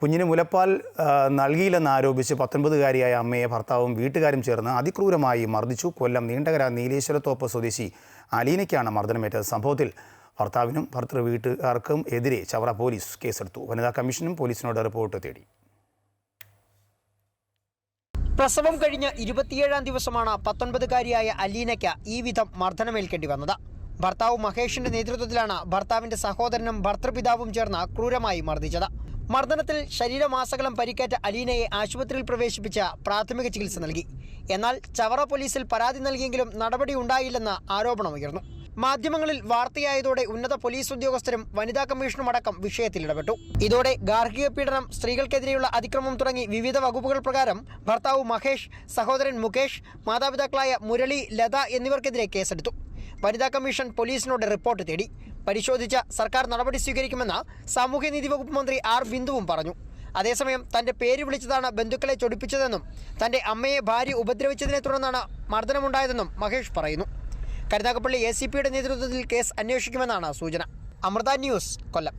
കുഞ്ഞിന് മുലപ്പാൽ നൽകിയില്ലെന്ന് ആരോപിച്ച് പത്തൊൻപതുകാരിയായ അമ്മയെ ഭർത്താവും വീട്ടുകാരും ചേർന്ന് അതിക്രൂരമായി മർദ്ദിച്ചു. കൊല്ലം നീണ്ടകര നീലേശ്വരത്തോപ്പ് സ്വദേശി അലീനയ്ക്കാണ് മർദ്ദനമേറ്റത്. സംഭവത്തിൽ ഭർത്താവിനും ഭർത്തൃ വീട്ടുകാർക്കും എതിരെ ചവറ പോലീസ് കേസെടുത്തു. വനിതാ കമ്മീഷനും പോലീസിനോട് റിപ്പോർട്ട് തേടി. പ്രസവം കഴിഞ്ഞ് ഇരുപത്തിയേഴാം ദിവസമാണ് പത്തൊൻപതുകാരിയായ അലീനയ്ക്ക് ഈ വിധം മർദ്ദനമേൽക്കേണ്ടി വന്നത്. ഭർത്താവ് മഹേഷിന്റെ നേതൃത്വത്തിലാണ് ഭർത്താവിന്റെ സഹോദരനും ഭർത്തൃപിതാവും ചേർന്ന് ക്രൂരമായി മർദ്ദിച്ചത്. മർദ്ദനത്തിൽ ശരീരമാസകലം പരിക്കേറ്റ അലീനയെ ആശുപത്രിയിൽ പ്രവേശിപ്പിച്ച പ്രാഥമിക ചികിത്സ നൽകി. എന്നാൽ ചവറ പോലീസിൽ പരാതി നൽകിയെങ്കിലും നടപടി ഉണ്ടായില്ലെന്ന ആരോപണമുയർന്നു മാധ്യമങ്ങളിൽ വാർത്തയായതോടെ ഉന്നത പോലീസ് ഉദ്യോഗസ്ഥരും വനിതാ കമ്മീഷനും അടക്കം വിഷയത്തിൽ ഇടപെട്ടു. ഇതോടെ ഗാർഹിക പീഡനം സ്ത്രീകൾക്കെതിരെയുള്ള അതിക്രമം തുടങ്ങി വിവിധ വകുപ്പുകൾ പ്രകാരം ഭർത്താവ് മഹേഷ് സഹോദരൻ മുകേഷ് മാതാപിതാക്കളായ മുരളി ലത എന്നിവർക്കെതിരെ കേസെടുത്തു. വനിതാ കമ്മീഷൻ പോലീസിനോട് റിപ്പോർട്ട് തേടി. പരിശോധിച്ച സർക്കാർ നടപടി സ്വീകരിക്കുമെന്ന് സാമൂഹ്യനീതി വകുപ്പ് മന്ത്രി ആർ ബിന്ദുവും പറഞ്ഞു. അതേസമയം തന്റെ പേര് വിളിച്ചതാണ് ബന്ധുക്കളെ ചൊടിപ്പിച്ചതെന്നും തന്റെ അമ്മയെ ഭാര്യ ഉപദ്രവിച്ചതിനെ തുടർന്നാണ് മർദ്ദനമുണ്ടായതെന്നും മഹേഷ് പറയുന്നു. കരുനാഗപ്പള്ളി എ സി പിയുടെ നേതൃത്വത്തിൽ കേസ് അന്വേഷിക്കുമെന്നാണ് സൂചന. അമൃത ന്യൂസ് കൊല്ലം.